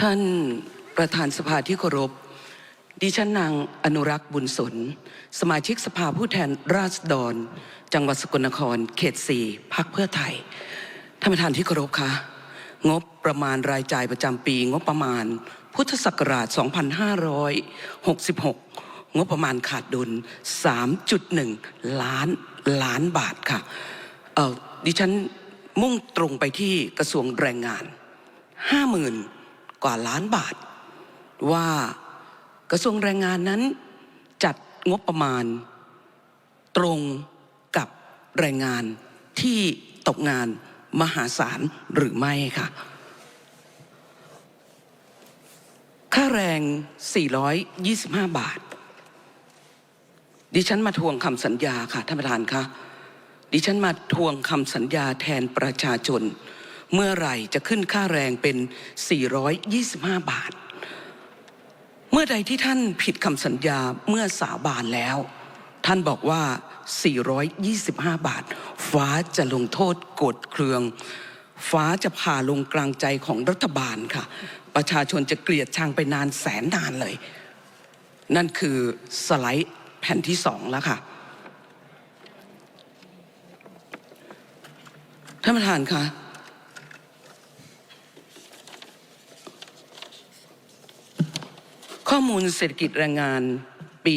ท่านประธานสภาที่เคารพ ดิฉันนางอนุรักษ์บุญสน สมาชิกสภาผู้แทนราษฎร จังหวัดสกลนคร เขตสี่พักเพื่อไทย ท่านประธานที่เคารพคะงบประมาณรายจ่ายประจำปี งบประมาณ พุทธศักราช 2566 งบประมาณขาดดุล 3.1 ล้านล้านบาทค่ะเอ่อดิฉันมุ่งตรงไปที่กระทรวงแรงงานห้าหมื่น กว่าล้านบาท ว่ากระทรวงแรงงานนั้นจัดงบประมาณ ตรงกับแรงงานที่ตกงานมหาศาลหรือไม่ค่ะ ค่าแรง 425 บาท ดิฉันมาทวงคำสัญญาค่ะท่านประธานคะดิฉันมาทวงคำสัญญาแทนประชาชน เมื่อไหร่จะขึ้นค่าแรงเป็น 425 บาท เมื่อใดที่ท่านผิดคำสัญญาเมื่อสาบานแล้ว ท่านบอกว่า 425 บาท ฟ้าจะลงโทษกดเครือง ฟ้าจะผ่าลงกลางใจของรัฐบาลค่ะ ประชาชนจะเกลียดชังไปนานแสนนานเลย นั่นคือสไลด์แผ่นที่สองแล้วค่ะท่านประธานคะ ข้อมูลเศรษฐกิจแรงงานปี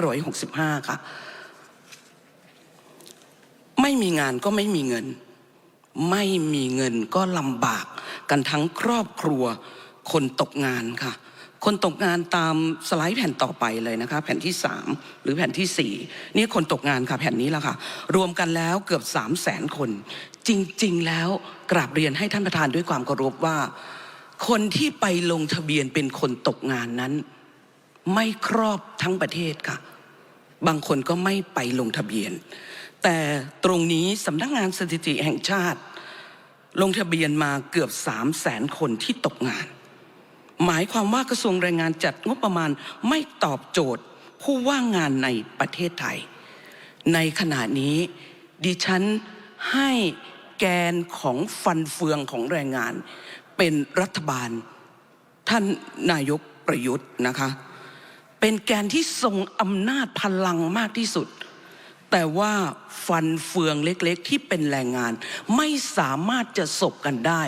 2565 ค่ะ ไม่มีงานก็ไม่มีเงิน ไม่มีเงินก็ลำบากกันทั้งครอบครัวคนตกงานค่ะ คนตกงานตามสไลด์แผ่นต่อไปเลยนะคะ แผ่นที่ 3 หรือแผ่นที่ 4 นี่คนตกงานค่ะแผ่นนี้แล้วค่ะ รวมกันแล้วเกือบ 3 0 0แสนคน จริง ๆ แล้วกราบเรียนให้ท่านประธานด้วยความเคารพว่า คนที่ไปลงทะเบียนเป็นคนตกงานนั้น ไม่ครอบทั้งประเทศค่ะ บางคนก็ไม่ไปลงทะเบียน แต่ตรงนี้สำนักงานสถิติแห่งชาติ ลงทะเบียนมาเกือบ3 0 0แสนคนที่ตกงาน หมายความว่ากระทรวงแรงงานจัดงบประมาณไม่ตอบโจทย์ผู้ว่างงานในประเทศไทย ในขณะนี้ดิฉันให้แกนของฟันเฟืองของแรงงาน เป็นรัฐบาล ท่านนายกประยุทธ์นะคะ เป็นแกนที่ทรงอำนาจพลังมากที่สุด แต่ว่าฟันเฟืองเล็กๆ ที่เป็นแรงงาน ไม่สามารถจะสบกันได้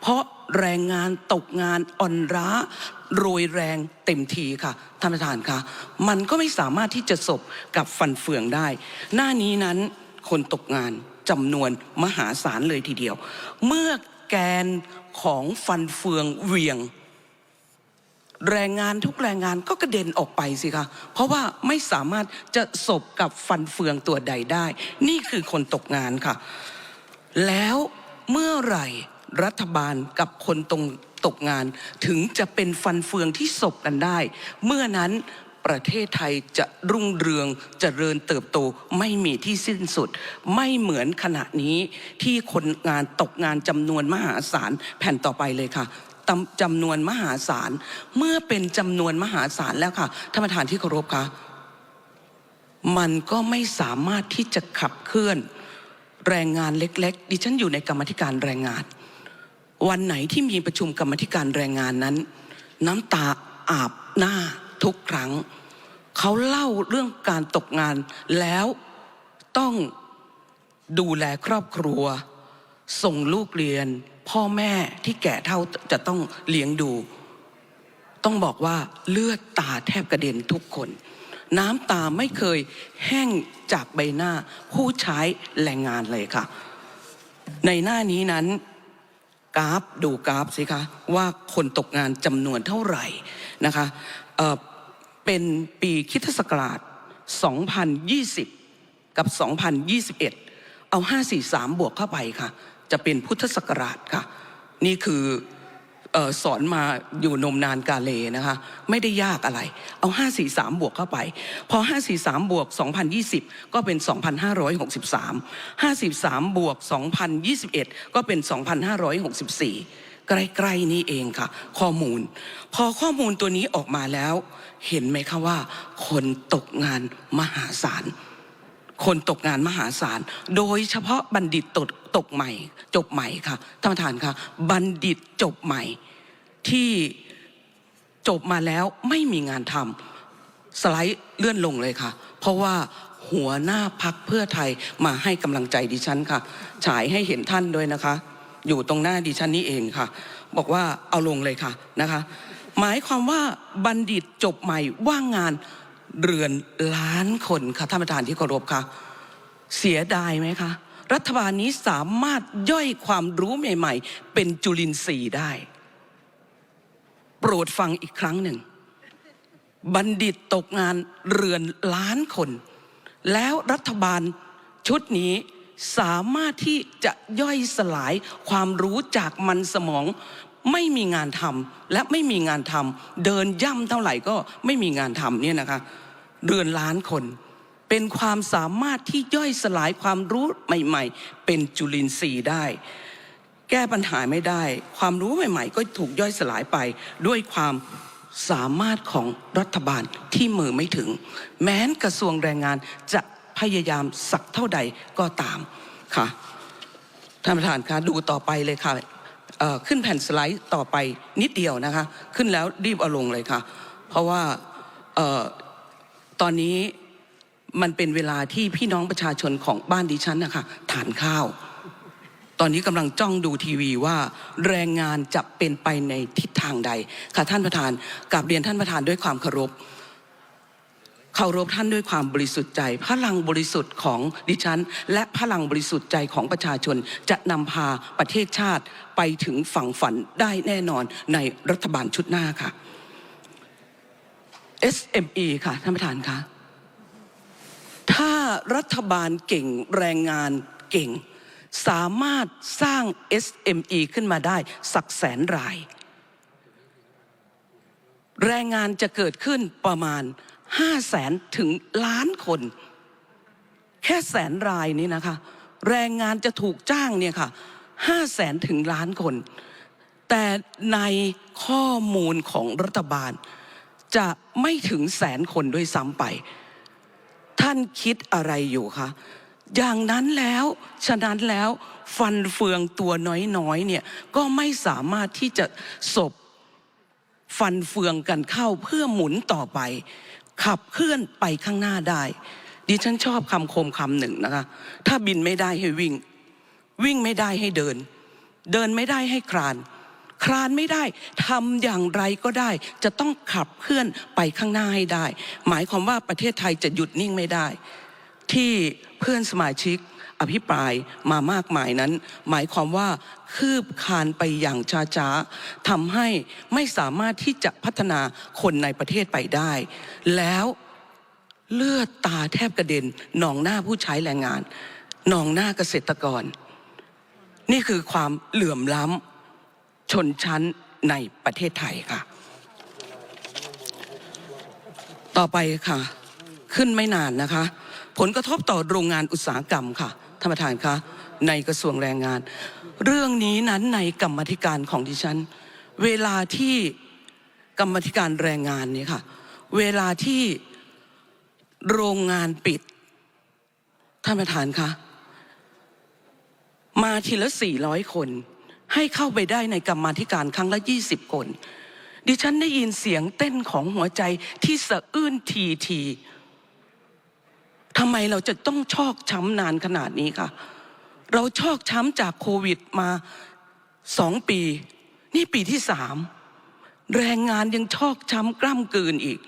เพราะแรงงานตกงานอ่อนร้า โรยแรงเต็มทีค่ะท่านประธานคะมันก็ไม่สามารถที่จะสบกับฟันเฟืองได้ หน้านี้นั้นคนตกงานจำนวนมหาศาลเลยทีเดียว เมื่อแกน ของฟันเฟืองเวียง แรงงานทุกแรงงานก็กระเด็นออกไปสิคะเพราะว่าไม่สามารถจะสบกับฟันเฟืองตัวใดได้ นี่คือคนตกงานค่ะ แล้วเมื่อไหร่รัฐบาลกับคนตรงตกงาน ถึงจะเป็นฟันเฟืองที่สบกันได้ เมื่อนั้น ประเทศไทยจะรุ่งเรืองเจริญเติบโตไม่มีที่สิ้นสุด ไม่เหมือนขณะนี้ที่คนงานตกงานจำนวนมหาศาลแผ่นต่อไปเลยค่ะจำนวนมหาศาลเมื่อเป็นจำนวนมหาศาลแล้วค่ะท่านประธานที่เคารพคะมันก็ไม่สามารถที่จะขับเคลื่อน แรงงานเล็ก ๆ ดิฉันอยู่ในกรรมธิการแรงงาน วันไหนที่มีประชุมกรรมธิการแรงงานนั้น น้ำตาอาบหน้า ทุกครั้ง เขาเล่าเรื่องการตกงานแล้วต้องดูแลครอบครัว ส่งลูกเรียน พ่อแม่ที่แก่เท่าจะต้องเลี้ยงดู ต้องบอกว่าเลือดตาแทบกระเด็นทุกคน น้ำตาไม่เคยแห้งจากใบหน้าผู้ใช้แรงงานเลยค่ะ ในหน้านี้นั้นกราฟดูกราฟสิคะว่าคนตกงานจำนวนเท่าไหร่นะคะ เป็นปีคริดศักราช 2020 กับ 2021 เอา 543 บวกเข้าไปค่ะ จะเป็นพุทธศักราชค่ะ นี่คือออสอนมาอยู่นมนานกาเลนะคะ ไม่ได้ยากอะไร เอา 543 บวกเข้าไป พอ 543 บวก 2020 ก็เป็น 2,563 53 บวก 2021 ก็เป็น 2,564 ใกล้ๆนี่เองค่ะ ข้อมูล พอข้อมูลตัวนี้ออกมาแล้ว เห็นไหมคะว่า คนตกงานมหาศาลคนตกงานมหาศาล โดยเฉพาะบัณฑิตตกตกใหม่ จบใหม่ค่ะท่านประธานค่ะ บัณฑิตจบใหม่ที่จบมาแล้วไม่มีงานทำสไลด์เลื่อนลงเลยค่ะ เพราะว่าหัวหน้าพักเพื่อไทยมาให้กำลังใจดิฉันค่ะ ฉายให้เห็นท่านด้วยนะคะ อยู่ตรงหน้าดิฉันนี่เองค่ะ บอกว่าเอาลงเลยค่ะนะคะ หมายความว่าบัณฑิตจบใหม่ว่างงานเรือนล้านคนค่ะท่านประธานที่เคารพค่ะ เสียดายไหมคะ รัฐบาลนี้สามารถย่อยความรู้ใหม่ ๆ เป็นจุลินทรีย์ได้ โปรดฟังอีกครั้งหนึ่ง บัณฑิตตกงานเรือนล้านคน แล้วรัฐบาลชุดนี้ สามารถที่จะย่อยสลายความรู้จากมันสมองไม่มีงานทำและไม่มีงานทำเดินย่ำเท่าไหร่ก็ไม่มีงานทำเนี่ยนะคะเรือนล้านคนเป็นความสามารถที่ย่อยสลายความรู้ใหม่ ๆ เป็นจุลินทรีย์ได้ แก้ปัญหาไม่ได้ ความรู้ใหม่ ๆ ก็ถูกย่อยสลายไปด้วยความสามารถของรัฐบาลที่มือไม่ถึง แม้นกระทรวงแรงงานจะ ยายามสักเท่าใดก็ตามค่ะท่านประธานคะดูต่อไปเลยค่ะขึ้นแผ่นสไลด์ต่อไปนิดเดียวนะคะ ขึ้นแล้วรีบเอาลงเลยค่ะ เพราะว่าออตอนนี้มันเป็นเวลาที่พี่น้องประชาชนของบ้านดิฉันนะคะทานข้าว ตอนนี้กำลังจ้องดูทีวีว่าแรงงานจะเป็นไปในทิศทางใด ค่ะท่านประธานกราบเรียนท่านประธานด้วยความเคารพ เคารพท่านด้วยความบริสุทธิ์ใจ พลังบริสุทธิ์ของดิฉัน และพลังบริสุทธิ์ใจของประชาชน จะนำพาประเทศชาติไปถึงฝั่งฝันได้แน่นอนในรัฐบาลชุดหน้าค่ะ SME ค่ะท่านประธานคะถ้ารัฐบาลเก่งแรงงานเก่ง สามารถสร้าง SME ขึ้นมาได้สักแสนราย แรงงานจะเกิดขึ้นประมาณ 5แสนถึงล้านคน แค่แสนรายนี้นะคะ แรงงานจะถูกจ้างเนี่ยค่ะ5แสนถึงล้านคน แต่ในข้อมูลของรัฐบาล จะไม่ถึงแสนคนด้วยซ้ำไป ท่านคิดอะไรอยู่คะอย่างนั้นแล้ว ฉะนั้นแล้วฟันเฟืองตัวน้อยๆเนี่ยก็ไม่สามารถที่จะศบฟันเฟืองกันเข้าเพื่อหมุนต่อไป ขับเคลื่อนไปข้างหน้าได้ ดิฉันชอบคำคมคำหนึ่งนะคะ ถ้าบินไม่ได้ให้วิ่ง วิ่งไม่ได้ให้เดิน เดินไม่ได้ให้คลาน คลานไม่ได้ทำอย่างไรก็ได้ จะต้องขับเคลื่อนไปข้างหน้าให้ได้ หมายความว่าประเทศไทยจะหยุดนิ่งไม่ได้ ที่เพื่อนสมาชิก อภิปรายมามากมายนั้น หมายความว่าคืบคานไปอย่างช้าๆทำให้ไม่สามารถที่จะพัฒนาคนในประเทศไปได้ แล้วเลือดตาแทบกระเด็นหนองหน้าผู้ใช้แรงงานหนองหน้าเกษตรกร นี่คือความเหลื่อมล้ำชนชั้นในประเทศไทยค่ะ ต่อไปค่ะ ขึ้นไม่นานนะคะ ผลกระทบต่อโรงงานอุตสาหกรรมค่ะ ท่านประธานคะในกระทรวงแรงงาน เรื่องนี้นั้นในกรรมธิการของดิฉัน เวลาที่กรรมธิการแรงงานเนี่ยค่ะ เวลาที่โรงงานปิด ท่านประธานคะมาทีละ400คน ให้เข้าไปได้ในกรรมธิการครั้งละ20คน ดิฉันได้ยินเสียงเต้นของหัวใจที่สะอื้นทีที ทำไมเราจะต้องชอกช้ำนานขนาดนี้คะเราชอกช้ำจากโควิดมาสองปี นี่ปีที่สามแรงงานยังชอกช้ำกล้ำกลืนอีก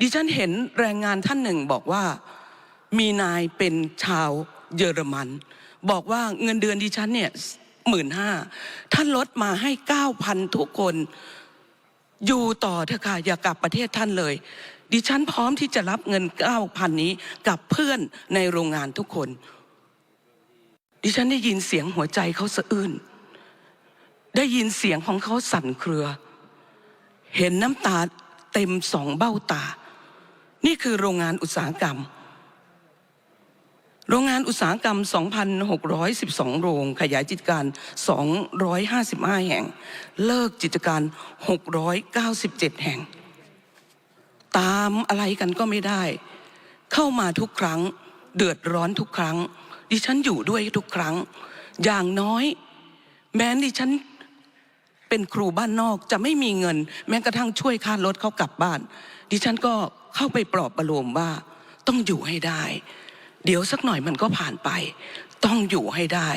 ดิฉันเห็นแรงงานท่านหนึ่งบอกว่ามีนายเป็นชาวเยอรมัน บอกว่าเงินเดือนดิฉันเนี่ยหมื่นห้าท่านลดมาให้เก้าพันทุกคน อยู่ต่อเถอะค่ะอย่ากลับประเทศท่านเลย ดิฉันพร้อมที่จะรับเงินเก้าพันนี้กับเพื่อนในโรงงานทุกคน ดิฉันได้ยินเสียงหัวใจเขาสะอื้นได้ยินเสียงของเขาสั่นเครือ เห็นน้ำตาเต็มสองเบ้าตา นี่คือโรงงานอุตสาหกรรม โรงงานอุตสาหกรรม 2,612 โรง ขยายกิจการ 255 แห่ง เลิกกิจการ 697 แห่ง ตามอะไรกันก็ไม่ได้ เข้ามาทุกครั้ง เดือดร้อนทุกครั้ง ดิฉันอยู่ด้วยทุกครั้ง อย่างน้อย แม้ดิฉันเป็นครูบ้านนอกจะไม่มีเงิน แม้กระทั่งช่วยค่ารถเขากลับบ้าน ดิฉันก็เข้าไปปลอบประโลมว่า ต้องอยู่ให้ได้ เดี๋ยวสักหน่อยมันก็ผ่านไป ต้องอยู่ให้ได้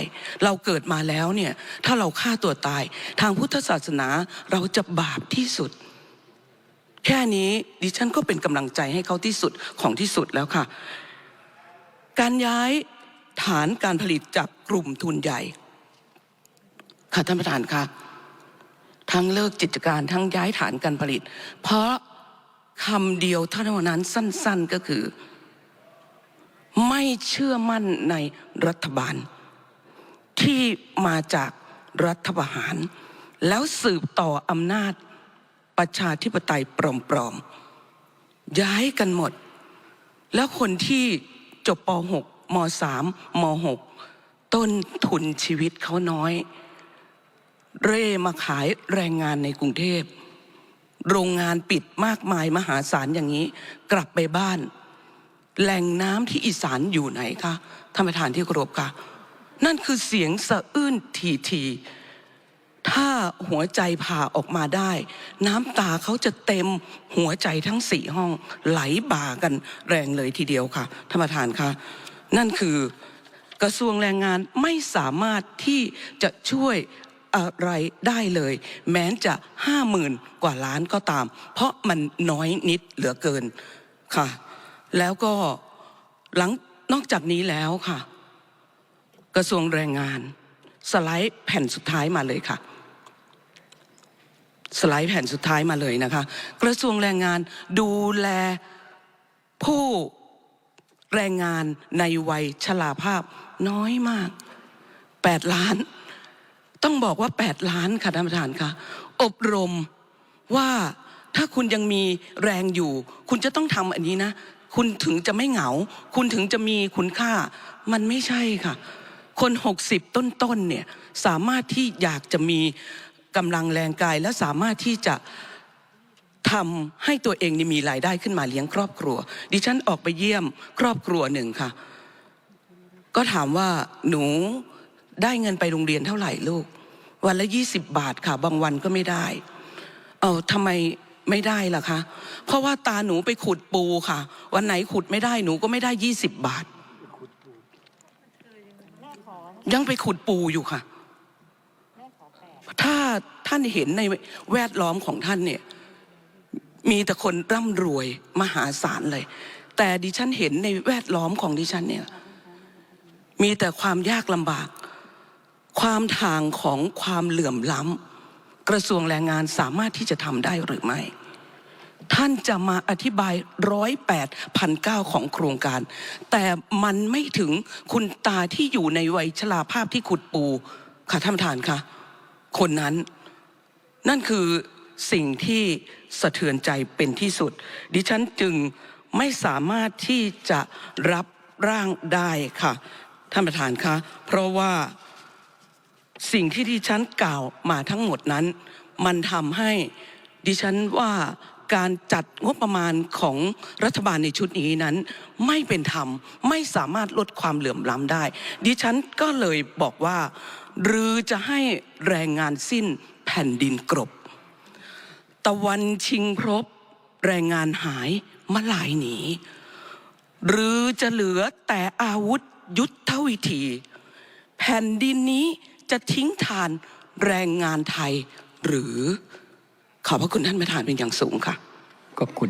เราเกิดมาแล้วเนี่ย ถ้าเราฆ่าตัวตาย ทางพุทธศาสนาเราจะบาปที่สุด แค่นี้ดิฉันก็เป็นกำลังใจให้เขาที่สุดของที่สุดแล้วค่ะ การย้ายฐานการผลิตจากกลุ่มทุนใหญ่ ค่ะท่านประธานค่ะ ทั้งเลิกกิจการทั้งย้ายฐานการผลิต เพราะคำเดียวเท่านั้นสั้น ๆก็คือ ไม่เชื่อมั่นในรัฐบาล ที่มาจากรัฐประหาร แล้วสืบต่ออำนาจ ประชาธิปไตยปลอมๆ ย้ายกันหมด แล้วคนที่จบป .6 ม .3 ม .6 ต้นทุนชีวิตเขาน้อย เร่มาขายแรงงานในกรุงเทพ โรงงานปิดมากมายมหาศาลอย่างนี้ กลับไปบ้าน แหล่งน้ำที่อีสานอยู่ไหนคะท่านประธานที่เคารพคะนั่นคือเสียงสะอื้นทีที ถ้าหัวใจผ่าออกมาได้ น้ำตาเขาจะเต็มหัวใจทั้งสี่ห้องไหลบ่ากันแรงเลยทีเดียวค่ะท่านประธานคะนั่นคือกระทรวงแรงงานไม่สามารถที่จะช่วยอะไรได้เลย แม้จะห้าหมื่นกว่าล้านก็ตาม เพราะมันน้อยนิดเหลือเกินค่ะ แล้วก็หลังนอกจากนี้แล้วค่ะ กระทรวงแรงงาน สไลด์แผ่นสุดท้ายมาเลยค่ะ สไลด์แผ่นสุดท้ายมาเลยนะคะ กระทรวงแรงงานดูแลผู้แรงงานในวัยชราภาพน้อยมาก 8 ล้าน ต้องบอกว่า 8 ล้านค่ะท่านประธานค่ะ อบรมว่าถ้าคุณยังมีแรงอยู่ คุณจะต้องทำอันนี้นะ คุณถึงจะไม่เหงา คุณถึงจะมีคุณค่า มันไม่ใช่ค่ะ คน 60 ต้นๆเนี่ยสามารถที่อยากจะมีกำลังแรงกาย และสามารถที่จะทำให้ตัวเองนี่มีรายได้ขึ้นมาเลี้ยงครอบครัว ดิฉันออกไปเยี่ยมครอบครัวหนึ่งค่ะ ก็ถามว่าหนูได้เงินไปโรงเรียนเท่าไหร่ลูก วันละยี่สิบบาทค่ะ บางวันก็ไม่ได้ เอาทำไมไม่ได้ล่ะคะ เพราะว่าตาหนูไปขุดปูค่ะ วันไหนขุดไม่ได้หนูก็ไม่ได้ยี่สิบบาท ยังไปขุดปูอยู่ค่ะ ถ้าท่านเห็นในแวดล้อมของท่านเนี่ย มีแต่คนร่ำรวยมหาศาลเลย แต่ดิฉันเห็นในแวดล้อมของดิฉันเนี่ย มีแต่ความยากลำบาก ความทางของความเหลื่อมล้ำกระทรวงแรงงานสามารถที่จะทำได้หรือไม่ ท่านจะมาอธิบายร้อยแปดพันเก้าของโครงการ แต่มันไม่ถึงคุณตาที่อยู่ในวัยชราภาพที่ขุดปูค่ะท่านประธานคะคนนั้น นั่นคือสิ่งที่สะเทือนใจเป็นที่สุด ดิฉันจึงไม่สามารถที่จะรับร่างได้ค่ะท่านประธานคะเพราะว่าสิ่งที่ดิฉันกล่าวมาทั้งหมดนั้น มันทำให้ดิฉันว่า การจัดงบประมาณของรัฐบาลในชุดนี้นั้น ไม่เป็นธรรมไม่สามารถลดความเหลื่อมล้ำได้ ดิฉันก็เลยบอกว่า หรือจะให้แรงงานสิ้นแผ่นดินกรบ ตะวันชิงพรบ แรงงานหายมาลายหนี หรือจะเหลือแต่อาวุธยุทธวิธี แผ่นดินนี้จะทิ้งทานแรงงานไทยหรือ ขอบพระคุณท่านประธานเป็นอย่างสูงค่ะขอบคุณ